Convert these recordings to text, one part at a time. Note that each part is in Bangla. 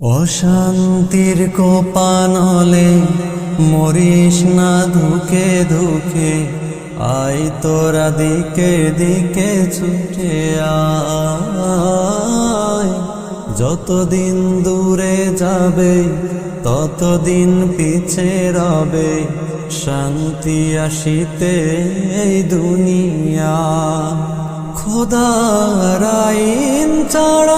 অশান্তির কোপানলে মরিস না ধুকে ধুকে আই তোরা দিকে দিকে ছুটে আয়। যতদিন দূরে যাবে, ততদিন পিছে রবে, শান্তি আসিতে এই দুনিয়া। খোদা রাইন ছাড়া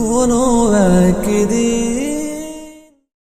কোনো একদিন